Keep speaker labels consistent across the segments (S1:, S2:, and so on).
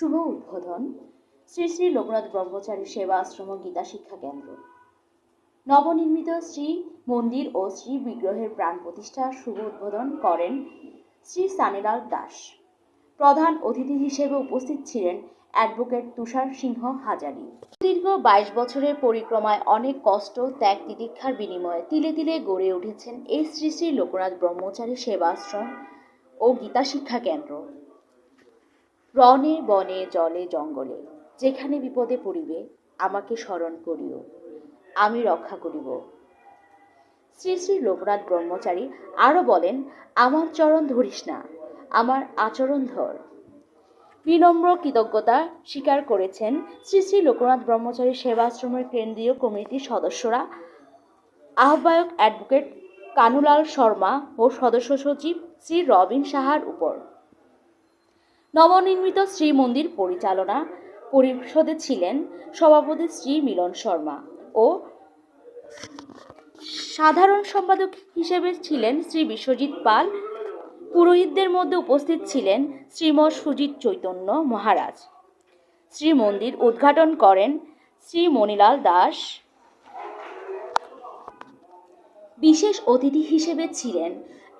S1: শুভ উদ্বোধন। শ্রী শ্রী লোকনাথ ব্রহ্মচারী সেবা আশ্রম গীতা শিক্ষা কেন্দ্র। নবনির্মিত শ্রী মন্দির ও শ্রী বিগ্রহের প্রাণ প্রতিষ্ঠার শুভ উদ্বোধন করেন শ্রী সানিলাল দাস। প্রধান অতিথি হিসেবে উপস্থিত ছিলেন অ্যাডভোকেট তুষার সিংহ হাজারি। দীর্ঘ বাইশ বছরের পরিক্রমায় অনেক কষ্ট, ত্যাগ, তিতিক্ষার বিনিময়ে তিলে তিলে গড়ে উঠেছেন এই শ্রী শ্রী লোকনাথ ব্রহ্মচারী সেবাশ্রম ও গীতা শিক্ষা কেন্দ্র। রনে বনে, জলে, জঙ্গলে। যেখানে বিপদে পড়িবে, আমাকে স্মরণ করিও। আমি রক্ষা করিব। শ্রী শ্রী লোকনাথ ব্রহ্মচারী আরও বলেন, আমার চরণ ধরিস না, আমার আচরণ ধর। বিনম্র কৃতজ্ঞতা স্বীকার করেছেন শ্রী শ্রী লোকনাথ ব্রহ্মচারী সেবাশ্রমের কেন্দ্রীয় কমিটির সদস্যরা। আহ্বায়ক অ্যাডভোকেট কানুলাল শর্মা ও সদস্য সচিব শ্রী রবিন সাহার উপর। নবনির্মিত শ্রী মন্দির পরিচালনা পরিষদে ছিলেন সভাপতি শ্রী মিলন শর্মা ও সাধারণ সম্পাদক হিসেবে ছিলেন শ্রী বিশ্বজিৎ পাল। পুরোহিতদের মধ্যে উপস্থিত ছিলেন শ্রীমৎ সুজিত চৈতন্য মহারাজ। শ্রী মন্দির উদ্ঘাটন করেন শ্রী মণিলাল দাস। বিশেষ অতিথি হিসেবে ছিলেন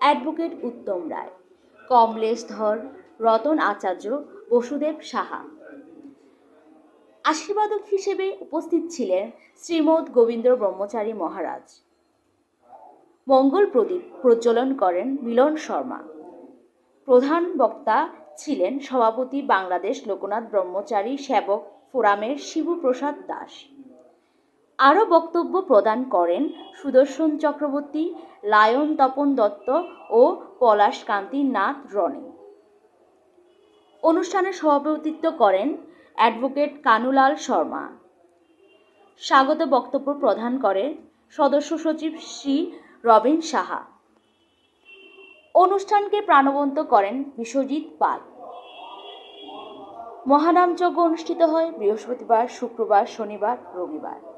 S1: অ্যাডভোকেট উত্তম রায়, কমলেশ ধর রতন আচার্য বসুদেব সাহা। আশীর্বাদক হিসেবে উপস্থিত ছিলেন শ্রীমৎ গোবিন্দ ব্রহ্মচারী মহারাজ। মঙ্গল প্রদীপ প্রজ্বলন করেন মিলন শর্মা। প্রধান বক্তা ছিলেন সভাপতি বাংলাদেশ লোকনাথ ব্রহ্মচারী সেবক ফোরামের শিবপ্রসাদ দাস। আরও বক্তব্য প্রদান করেন সুদর্শন চক্রবর্তী, লায়ন তপন দত্ত ও পলাশ কান্তি নাথ রনে। অনুষ্ঠানে সভাপতিত্ব করেন অ্যাডভোকেট কানুলাল শর্মা। স্বাগত বক্তব্য প্রদান করেন সদস্য সচিব শ্রী রবিন সাহা। অনুষ্ঠানকে প্রাণবন্ত করেন বিশ্বজিৎ পাল। মহানামযজ্ঞ অনুষ্ঠিত হয় বৃহস্পতিবার, শুক্রবার, শনিবার, রবিবার।